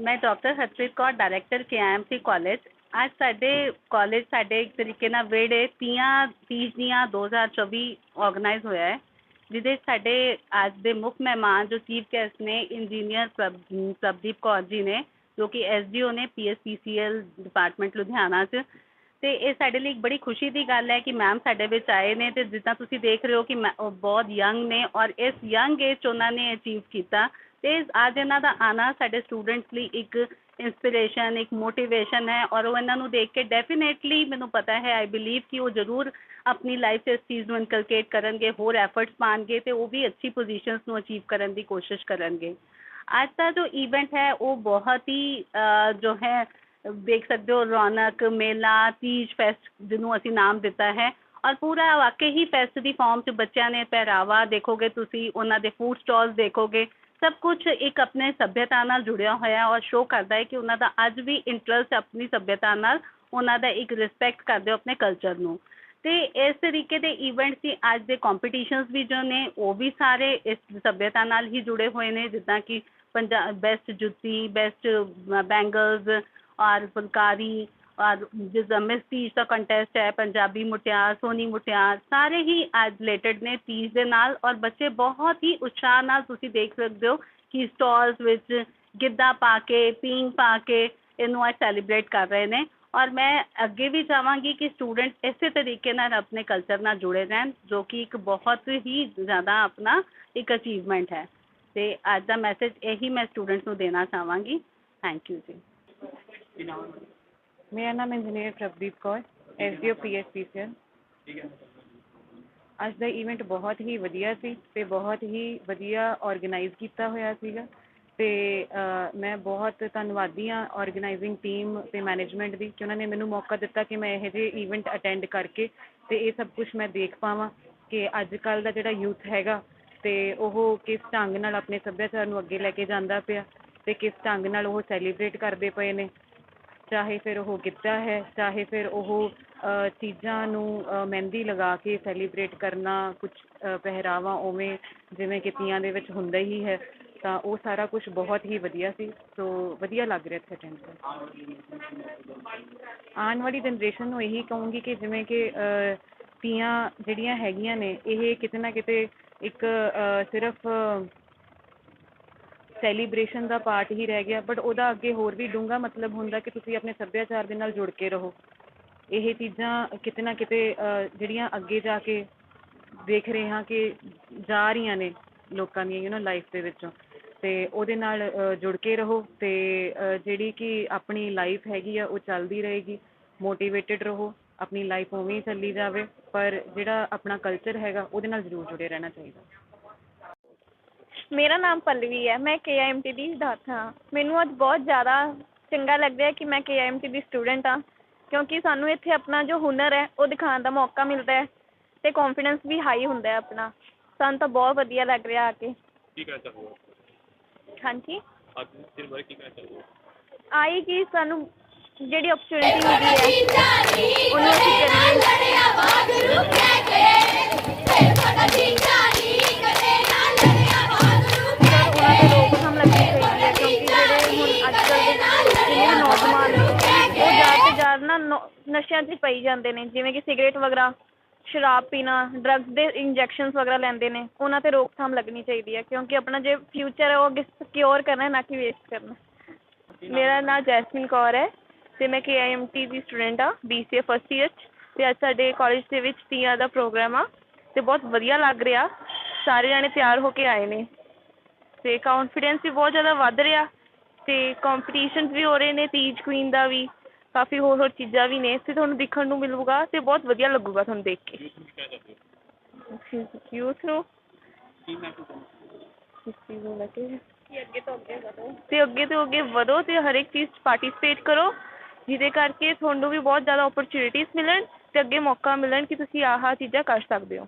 ਮੈਂ doctor Harpreet Kaur director KMC college ਅੱਜ ਸਾਡੇ ਕਾਲਜ ਸਾਡੇ ਇੱਕ ਤਰੀਕੇ ਨਾਲ ਵਿਹੜੇ ਤੀਆਂ ਤੀਜ ਦੀਆਂ 2024 ਆਰਗੇਨਾਈਜ਼ ਹੋਇਆ ਹੈ ਜਿਹਦੇ 'ਚ ਸਾਡੇ ਅੱਜ ਦੇ ਮੁੱਖ ਮਹਿਮਾਨ ਜੋ ਚੀਫ ਗੈਸਟ ਨੇ ਇੰਜੀਨੀਅਰ ਪ੍ਰਭ ਪ੍ਰਭਦੀਪ ਕੌਰ ਜੀ ਨੇ ਜੋ ਕਿ ਐਸਡੀਓ ਨੇ ਪੀਐਸਪੀਸੀਐਲ ਡਿਪਾਰਟਮੈਂਟ ਲੁਧਿਆਣਾ 'ਚ ਤੇ ਇਹ ਸਾਡੇ ਲਈ ਇੱਕ ਬੜੀ ਖੁਸ਼ੀ ਦੀ ਗੱਲ ਹੈ ਕਿ ਮੈਮ ਸਾਡੇ ਵਿੱਚ ਆਏ ਨੇ ਤੇ ਜਿੱਦਾਂ ਤੁਸੀਂ ਦੇਖ ਰਹੇ ਹੋ ਕਿ ਮੈਂ- ਉਹ ਬਹੁਤ ਯੰਗ ਨੇ ਔਰ ਇਸ ਯੰਗ ਏਜ 'ਚ ਉਹਨਾਂ ਨੇ ਅਚੀਵ ਕੀਤਾ ਤੇ ਅੱਜ ਇਹਨਾਂ ਦਾ ਆਣਾ ਸਾਡੇ ਸਟੂਡੈਂਟਸ ਲਈ ਇੱਕ ਇੰਸਪੀਰੇਸ਼ਨ ਇੱਕ ਮੋਟੀਵੇਸ਼ਨ ਹੈ ਔਰ ਉਹ ਇਹਨਾਂ ਨੂੰ ਦੇਖ ਕੇ ਡੈਫੀਨੇਟਲੀ ਮੈਨੂੰ ਪਤਾ ਹੈ ਆਈ ਬਿਲੀਵ ਕਿ ਉਹ ਜ਼ਰੂਰ ਆਪਣੀ ਲਾਈਫ 'ਚ ਇਸ ਚੀਜ਼ ਨੂੰ ਇਨਕਲਕੇਟ ਕਰਨਗੇ, ਹੋਰ ਐਫਰਟਸ ਪਾਉਣਗੇ ਤੇ ਉਹ ਵੀ ਅੱਛੀ ਪੋਜੀਸ਼ਨਸ ਨੂੰ ਅਚੀਵ ਕਰਨ ਦੀ ਕੋਸ਼ਿਸ਼ ਕਰਨਗੇ। ਅੱਜ ਦਾ ਜੋ ਇਵੈਂਟ ਹੈ, ਉਹ ਬਹੁਤ ਹੀ ਜੋ ਹੈ, ਦੇਖ ਸਕਦੇ ਹੋ, ਰੌਣਕ, ਮੇਲਾ, ਤੀਜ ਫੈਸਟ ਜਿਹਨੂੰ ਅਸੀਂ ਨਾਮ ਦਿੱਤਾ ਹੈ ਔਰ ਪੂਰਾ ਵਾਕਈ ਹੀ ਫੈਸਟ ਦੀ ਫਾਰਮ 'ਚ ਬੱਚਿਆਂ ਨੇ ਪਹਿਰਾਵਾ ਦੇਖੋਗੇ ਤੁਸੀਂ, ਉਹਨਾਂ ਦੇ ਫੂਡ ਸਟਾਲਸ ਦੇਖੋਗੇ ਸਭ ਕੁਝ ਇੱਕ ਆਪਣੇ ਸੱਭਿਅਤਾ ਨਾਲ ਜੁੜਿਆ ਹੋਇਆ ਔਰ ਸ਼ੋਅ ਕਰਦਾ ਹੈ ਕਿ ਉਹਨਾਂ ਦਾ ਅੱਜ ਵੀ ਇੰਟਰਸਟ ਆਪਣੀ ਸੱਭਿਅਤਾ ਨਾਲ ਉਹਨਾਂ ਦਾ ਇੱਕ ਰਿਸਪੈਕਟ ਕਰਦੇ ਹੋ ਆਪਣੇ ਕਲਚਰ ਨੂੰ। ਤੇ ਇਸ ਤਰੀਕੇ ਦੇ ਇਵੈਂਟਸ ਦੀ ਅੱਜ ਦੇ ਕੰਪੀਟੀਸ਼ਨਸ ਵੀ ਜੋ ਨੇ, ਉਹ ਵੀ ਸਾਰੇ ਇਸ ਸੱਭਿਅਤਾ ਨਾਲ ਹੀ ਜੁੜੇ ਹੋਏ ਨੇ, ਜਿੱਦਾਂ ਕਿ Punjab best jutti best bangles ਔਰ ਫੁਲਕਾਰੀ ਔਰ ਜਿਸ ਦਾ ਮਿਸ ਤੀਜ ਦਾ ਕੰਟੈਸਟ ਹੈ ਪੰਜਾਬੀ ਮੁਟਿਆਰ ਸੋਨੀ ਮੁਟਿਆਰ ਸਾਰੇ ਹੀ ਅੱਜ ਰਿਲੇਟਡ ਨੇ ਤੀਜ ਦੇ ਨਾਲ ਔਰ ਬੱਚੇ ਬਹੁਤ ਹੀ ਉਤਸ਼ਾਹ ਨਾਲ ਤੁਸੀਂ ਦੇਖ ਸਕਦੇ ਹੋ ਕਿ ਸਟਾਲਸ ਵਿੱਚ ਗਿੱਧਾ ਪਾ ਕੇ ਪੀਂਘ ਪਾ ਕੇ ਇਹਨੂੰ ਅੱਜ ਸੈਲੀਬ੍ਰੇਟ ਕਰ ਰਹੇ ਨੇ ਔਰ ਮੈਂ ਅੱਗੇ ਵੀ ਚਾਹਾਂਗੀ ਕਿ ਸਟੂਡੈਂਟ ਇਸੇ ਤਰੀਕੇ ਨਾਲ ਆਪਣੇ ਕਲਚਰ ਨਾਲ ਜੁੜੇ ਰਹਿਣ ਜੋ ਕਿ ਇੱਕ ਬਹੁਤ ਹੀ ਜ਼ਿਆਦਾ ਆਪਣਾ ਇੱਕ ਅਚੀਵਮੈਂਟ ਹੈ ਤੇ ਅੱਜ ਦਾ ਮੈਸੇਜ ਇਹੀ ਮੈਂ ਸਟੂਡੈਂਟਸ ਨੂੰ ਦੇਣਾ ਚਾਹਾਂਗੀ ਥੈਂਕ ਯੂ ਜੀ ਕੀ ਨਾਮ ਹੈ ਮੈਡਮ ਮੇਰਾ ਨਾਮ engineer Prabhdeep Kaur SDO PSPCL ਠੀਕ ਹੈ। ਅੱਜ ਦਾ ਇਵੈਂਟ ਬਹੁਤ ਹੀ ਵਧੀਆ ਸੀ ਤੇ ਬਹੁਤ ਹੀ ਵਧੀਆ ਆਰਗੇਨਾਈਜ਼ ਕੀਤਾ ਹੋਇਆ ਸੀਗਾ ਤੇ ਮੈਂ ਬਹੁਤ ਧੰਨਵਾਦੀ ਹਾਂ ਆਰਗੇਨਾਈਜ਼ਿੰਗ ਟੀਮ ਤੇ ਮੈਨੇਜਮੈਂਟ ਦੀ ਕਿ ਉਹਨਾਂ ਨੇ ਮੈਨੂੰ ਮੌਕਾ ਦਿੱਤਾ ਕਿ ਮੈਂ ਇਹੋ ਜਿਹੇ ਇਵੈਂਟ ਅਟੈਂਡ ਕਰਕੇ ਤੇ ਇਹ ਸਭ ਕੁਝ ਮੈਂ ਦੇਖ ਪਾਵਾਂ ਕਿ ਅੱਜ ਕੱਲ੍ਹ ਦਾ ਜਿਹੜਾ ਯੂਥ ਹੈਗਾ ਤੇ ਉਹ ਕਿਸ ਢੰਗ ਨਾਲ ਆਪਣੇ ਸੱਭਿਆਚਾਰ ਨੂੰ ਅੱਗੇ ਲੈ ਕੇ ਜਾਂਦਾ ਪਿਆ ਤੇ ਕਿਸ ਢੰਗ ਨਾਲ ਉਹ ਸੈਲੀਬ੍ਰੇਟ ਕਰਦੇ ਪਏ ਨੇ। ਚਾਹੇ ਫਿਰ ਉਹ ਗਿੱਧਾ ਹੈ, ਚਾਹੇ ਫਿਰ ਉਹ ਚੀਜ਼ਾਂ ਨੂੰ ਮਹਿੰਦੀ ਲਗਾ ਕੇ ਸੈਲੀਬ੍ਰੇਟ ਕਰਨਾ, ਕੁਛ ਪਹਿਰਾਵਾ ਉਵੇਂ ਜਿਵੇਂ ਕਿ ਤੀਆਂ ਦੇ ਵਿੱਚ ਹੁੰਦਾ ਹੀ ਹੈ, ਤਾਂ ਉਹ ਸਾਰਾ ਕੁਝ ਬਹੁਤ ਹੀ ਵਧੀਆ ਸੀ, ਸੋ ਵਧੀਆ ਲੱਗ ਰਿਹਾ ਇੱਥੇ ਅਟੈਂਡ ਕਰਕੇ ਆਉਣ ਵਾਲੀ ਜਨਰੇਸ਼ਨ ਨੂੰ ਇਹੀ ਕਹੂੰਗੀ ਕਿ ਜਿਵੇਂ ਕਿ ਤੀਆਂ ਜਿਹੜੀਆਂ ਹੈਗੀਆਂ ਨੇ, ਇਹ ਕਿਤੇ ਨਾ ਕਿਤੇ ਇੱਕ ਸਿਰਫ ਸੈਲੀਬ੍ਰੇਸ਼ਨ ਦਾ ਪਾਰਟ ਹੀ ਰਹਿ ਗਿਆ ਬਟ ਉਹਦਾ ਅੱਗੇ ਹੋਰ ਵੀ ਡੂੰਘਾ ਮਤਲਬ ਹੁੰਦਾ ਕਿ ਤੁਸੀਂ ਆਪਣੇ ਸੱਭਿਆਚਾਰ ਦੇ ਨਾਲ ਜੁੜ ਕੇ ਰਹੋ। ਇਹ ਚੀਜ਼ਾਂ ਕਿਤੇ ਨਾ ਕਿਤੇ ਜਿਹੜੀਆਂ ਅੱਗੇ ਜਾ ਕੇ ਦੇਖ ਰਹੇ ਹਾਂ ਕਿ ਜਾ ਰਹੀਆਂ ਨੇ ਲੋਕਾਂ ਦੀਆਂ ਯੂ نو ਲਾਈਫ ਦੇ ਵਿੱਚੋਂ। ਤੇ ਉਹਦੇ ਨਾਲ ਜੁੜ ਕੇ ਰਹੋ ਤੇ ਜਿਹੜੀ ਕਿ ਆਪਣੀ ਲਾਈਫ ਹੈਗੀ ਆ, ਉਹ ਚੱਲਦੀ ਰਹੇਗੀ। ਮੋਟੀਵੇਟਿਡ ਰਹੋ, ਆਪਣੀ ਲਾਈਫ ਉਵੇਂ ਹੀ ਚੱਲੀ ਜਾਵੇ, ਪਰ ਜਿਹੜਾ ਆਪਣਾ ਕਲਚਰ ਹੈਗਾ, ਉਹਦੇ ਨਾਲ ਜ਼ਰੂਰ ਜੁੜੇ ਰਹਿਣਾ ਚਾਹੀਦਾ। ਮੇਰਾ ਨਾਮ ਪੱਲਵੀ ਹੈ ਮੈਂ ਕੇਆਈਐਮਟੀ ਦੀ ਵਿਦਿਆਰਥਣ ਹਾਂ। ਮੈਨੂੰ ਅੱਜ ਬਹੁਤ ਜ਼ਿਆਦਾ ਚੰਗਾ ਲੱਗ ਰਿਹਾ ਕਿ ਮੈਂ ਕੇਆਈਐਮਟੀ ਦੀ ਸਟੂਡੈਂਟ ਹਾਂ ਕਿਉਂਕਿ ਸਾਨੂੰ ਇੱਥੇ ਆਪਣਾ ਜੋ ਹੁਨਰ ਹੈ ਉਹ ਦਿਖਾਉਣ ਦਾ ਮੌਕਾ ਮਿਲਦਾ ਹੈ ਅਤੇ ਕੌਨਫੀਡੈਂਸ ਵੀ ਹਾਈ ਹੁੰਦਾ ਹੈ ਆਪਣਾ। ਸਾਨੂੰ ਤਾਂ ਬਹੁਤ ਵਧੀਆ ਲੱਗ ਰਿਹਾ ਆ ਕੇ। ਕੀ ਕਹਿਣਾ ਚਾਹੋਗੇ? ਹਾਂਜੀ? ਅੱਜ ਦੇ ਦਿਨ ਬਾਰੇ ਕੀ ਕਹਿਣਾ ਚਾਹੋਗੇ? ਆਈ ਕਿ ਸਾਨੂੰ ਜਿਹੜੀ ਓਪਰਚੁਨਿਟੀ ਮਿਲੀ ਹੈ ਉਹਨੂੰ ਅਸੀਂ ਕਰੀਏ। ਨਸ਼ਿਆਂ 'ਚ ਪਈ ਜਾਂਦੇ ਨੇ, ਜਿਵੇਂ ਕਿ ਸਿਗਰਟ ਵਗੈਰਾ, ਸ਼ਰਾਬ ਪੀਣਾ ਡਰੱਗਸ ਦੇ ਇੰਜੈਕਸ਼ਨਸ ਵਗੈਰਾ ਲੈਂਦੇ ਨੇ, ਉਹਨਾਂ ਤੇ ਰੋਕਥਾਮ ਲੱਗਣੀ ਚਾਹੀਦੀ ਹੈ, ਕਿਉਂਕਿ ਆਪਣਾ ਜੇ ਫਿਊਚਰ ਹੈ, ਉਹ ਅੱਗੇ ਸਿਕਿਉਰ ਕਰਨਾ ਨਾ ਕਿ ਵੇਸਟ ਕਰਨਾ ਮੇਰਾ ਨਾਂ ਜੈਸਮੀਨ ਕੌਰ ਹੈ ਅਤੇ ਮੈਂ ਕੇ ਆਈ ਐਮ ਟੀ ਦੀ ਸਟੂਡੈਂਟ ਹਾਂ B C A first year 'ਚ ਅਤੇ ਅੱਜ ਸਾਡੇ ਕਾਲਜ ਦੇ ਵਿੱਚ ਤੀਆਂ ਦਾ ਪ੍ਰੋਗਰਾਮ ਆ ਅਤੇ ਬਹੁਤ ਵਧੀਆ ਲੱਗ ਰਿਹਾ, ਸਾਰੇ ਜਾਣੇ ਤਿਆਰ ਹੋ ਕੇ ਆਏ ਨੇ ਅਤੇ ਕੌਨਫੀਡੈਂਸ ਵੀ ਬਹੁਤ ਜ਼ਿਆਦਾ ਵੱਧ ਰਿਹਾ ਅਤੇ ਕੰਪੀਟੀਸ਼ਨਸ ਵੀ ਹੋ ਰਹੇ ਨੇ, ਤੀਜ ਕੁਈਨ ਦਾ ਵੀ ਕਾਫੀ ਹੋਰ ਹੋਰ ਚੀਜ਼ਾਂ ਵੀ ਨੇ ਇੱਥੇ ਤੁਹਾਨੂੰ ਦੇਖਣ ਨੂੰ ਮਿਲੂਗਾ ਅਤੇ ਬਹੁਤ ਵਧੀਆ ਲੱਗੂਗਾ ਤੁਹਾਨੂੰ ਦੇਖ ਕੇ। ਯੂਥ ਨੂੰ ਤੋਂ ਅੱਗੇ ਵਧੋ। ਤੇ ਅੱਗੇ ਤੋਂ ਅੱਗੇ ਵਧੋ ਤੇ ਹਰ ਇੱਕ ਚੀਜ਼ 'ਚ ਪਾਰਟਿਸਿਪੇਟ ਕਰੋ ਜਿਹਦੇ ਕਰਕੇ ਤੁਹਾਨੂੰ ਵੀ ਬਹੁਤ ਜ਼ਿਆਦਾ ਓਪਰਚੁਨਿਟੀਜ਼ ਮਿਲਣ ਤੇ ਅੱਗੇ ਮੌਕਾ ਮਿਲਣ ਕਿ ਤੁਸੀਂ ਆਹ ਚੀਜ਼ਾਂ ਕਰ ਸਕਦੇ ਹੋ।